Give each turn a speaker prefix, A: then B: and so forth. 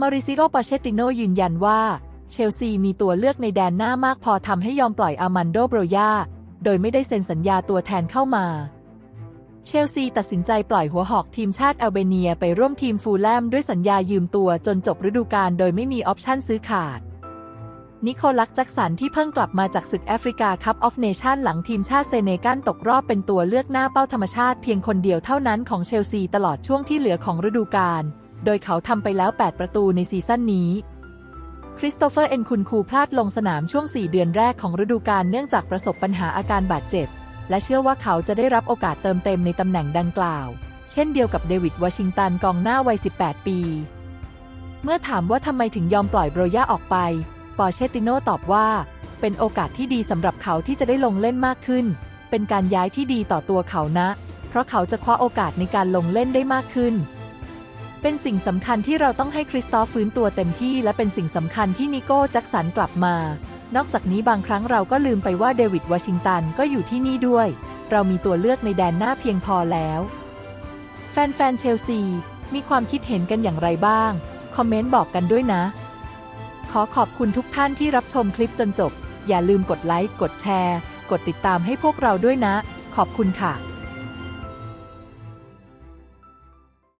A: มาริซิโอปาเชติโนยืนยันว่า เชลซีมีตัวเลือกในแดนหน้ามากพอทำให้ยอมปล่อยอามันโดโบรยาโดยไม่ได้เซ็นสัญญาตัวแทนเข้ามา เชลซีตัดสินใจปล่อยหัวหอกทีมชาติแอลเบเนียไปร่วมทีมฟูลแลมด้วยสัญญายืมตัวจนจบฤดูกาลโดยไม่มีออปชั่นซื้อขาด นิโคลัสแจ็กสันที่เพิ่งกลับมาจากศึกแอฟริกาคัพออฟเนชั่นหลังทีมชาติเซเนกัลตกรอบเป็นตัวเลือกหน้าเป้าธรรมชาติเพียงคนเดียวเท่านั้นของเชลซีตลอดช่วงที่เหลือของฤดูกาล โดยเขาทำไปแล้ว 8 ประตูในซีซั่นนี้ คริสโตเฟอร์เอ็นคุนคูพลาดลงสนามช่วง 4 เดือนแรกของฤดูกาลเนื่องจากประสบปัญหาอาการบาดเจ็บ และเชื่อว่าเขาจะได้รับโอกาสเติมเต็มในตำแหน่งดังกล่าว เช่นเดียวกับเดวิดวอชิงตันกองหน้าวัย 18 ปี เมื่อถามว่าทำไมถึงยอมปล่อยโบรย่าออกไป ปอร์เชติโนตอบว่าเป็นโอกาสที่ดีสำหรับเขาที่จะได้ลงเล่นมากขึ้น เป็นการย้ายที่ดีต่อตัวเขานะ เพราะเขาจะคว้าโอกาสในการลงเล่นได้มากขึ้น เป็นสิ่งสำคัญที่เราต้องให้คริสตอฟฟื้นตัวเต็มที่และเป็นสิ่งสำคัญที่นิโก้แจ็คสันกลับมา นอกจากนี้บางครั้งเราก็ลืมไปว่าเดวิดวอชิงตันก็อยู่ที่นี่ด้วย เรามีตัวเลือกในแดนหน้าเพียงพอแล้ว แฟนๆเชลซี มีความคิดเห็นกันอย่างไรบ้าง คอมเมนต์บอกกันด้วยนะ ขอขอบคุณทุกท่านที่รับชมคลิปจนจบ อย่าลืมกดไลค์กดแชร์ กดติดตามให้พวกเราด้วยนะ ขอบคุณค่ะ